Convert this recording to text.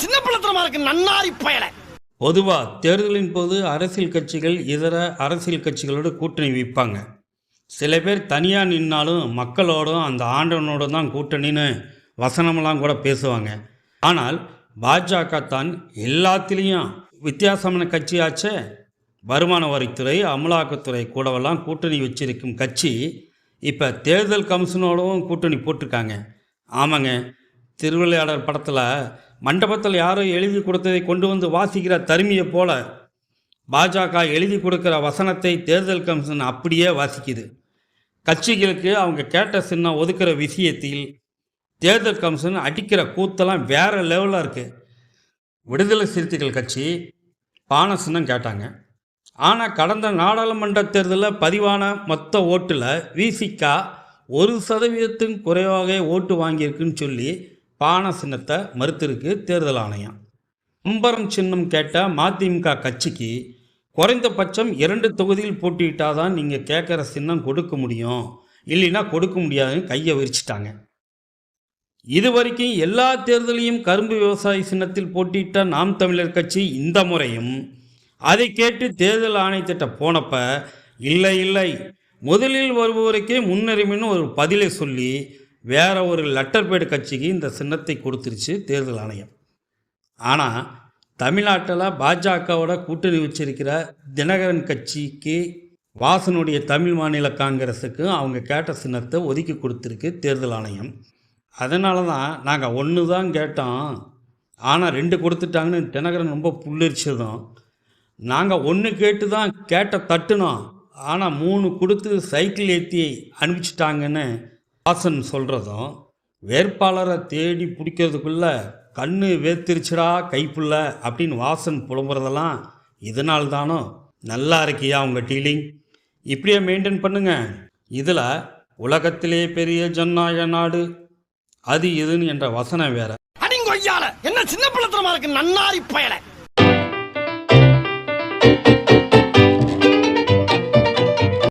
சின்ன பிள்ளைத்தனமா இருக்கு நன்னாரி பயல. பொதுவாக தேர்தலின் போது அரசியல் கட்சிகள் இதர அரசியல் கட்சிகளோடு கூட்டணி வைப்பாங்க. சில பேர் தனியாக நின்னாலும் மக்களோடும் அந்த ஆண்டவனோட தான் கூட்டணின்னு வசனமெல்லாம் கூட பேசுவாங்க. ஆனால் பாஜக தான் எல்லாத்துலேயும் வித்தியாசமான கட்சியாச்சே. வருமான வரித்துறை அமலாக்கத்துறை கூடவெல்லாம் கூட்டணி வச்சிருக்கும் கட்சி இப்போ தேர்தல் கமிஷனோடவும் கூட்டணி போட்டிருக்காங்க. ஆமாங்க திருவிளையாடல் படத்தில் மண்டபத்தில் யாரோ எழுதி கொடுத்ததை கொண்டு வந்து வாசிக்கிற தருமியை போல பாஜக எழுதி கொடுக்குற வசனத்தை தேர்தல் கமிஷன் அப்படியே வாசிக்குது. கட்சிகளுக்கு அவங்க கேட்ட சின்னம் ஒதுக்கிற விஷயத்தில் தேர்தல் கமிஷன் அடிக்கிற கூத்தெல்லாம் வேறு லெவலில் இருக்குது விடுதலை சிறுத்தைகள் கட்சி பான சின்னம் கேட்டாங்க. ஆனால் கடந்த நாடாளுமன்ற தேர்தலில் பதிவான மொத்த ஓட்டில் விசிகா ஒரு சதவீதத்தின் குறைவாக ஓட்டு வாங்கியிருக்குன்னு சொல்லி பான சின்னத்தை மறுத்திருக்கு தேர்தல் ஆணையம். கும்பரம் சின்னம் கேட்ட மதிமுக கட்சிக்கு குறைந்தபட்சம் இரண்டு தொகுதியில் போட்டியிட்டால் தான் நீங்கள் கேட்குற சின்னம் கொடுக்க முடியும். இல்லைன்னா கொடுக்க முடியாதுன்னு கையை விரிச்சிட்டாங்க. இது வரைக்கும் எல்லா தேர்தலையும் கரும்பு விவசாய சின்னத்தில் போட்டியிட்ட நாம் தமிழர் கட்சி இந்த முறையும் அதை கேட்டு தேர்தல் ஆணையத்திட்ட போனப்ப இல்லை இல்லை முதலில் வருபவருக்கே முன்னுரிமைன்னு ஒரு பதிலை சொல்லி வேற ஒரு லெட்டர் பேடு கட்சிக்கு இந்த சின்னத்தை கொடுத்துருச்சு தேர்தல் ஆணையம். ஆனால் தமிழ்நாட்டில் பாஜகவோட கூட்டணி வச்சிருக்கிற தினகரன் கட்சிக்கு வாசனுடைய தமிழ் மாநில காங்கிரஸுக்கு அவங்க கேட்ட சின்னத்தை ஒதுக்கி கொடுத்துருக்கு தேர்தல் ஆணையம். அதனால தான் நாங்கள் ஒன்று தான் கேட்டோம். ஆனால் ரெண்டு கொடுத்துட்டாங்கன்னு தினகரன் ரொம்ப புல்லரிச்சதும். நாங்கள் ஒன்று கேட்டு தான் கேட்ட தட்டுனோம். ஆனால் மூணு கொடுத்து சைக்கிள் ஏற்றி அனுப்பிச்சிட்டாங்கன்னு வாசன் சொல்கிறதும் வேட்பாளரை தேடி பிடிக்கிறதுக்குள்ள கண்ணு வேத்திருச்சுடா கைப்புள்ள அப்படின்னு வாசன் புலம்புறதெல்லாம் இதனால் தானோ நல்லா இருக்கியா உங்கள் டீலிங்? இப்படியே மெயின்டைன் பண்ணுங்க. இதில் உலகத்திலே பெரிய ஜனநாயக நாடு. அது இதுன்னு என்ற வசனம் வேற. அடிங்கொய்யால என்ன சின்ன பிள்ளைத்தனமா இருக்கு நன்னாரி பயலை.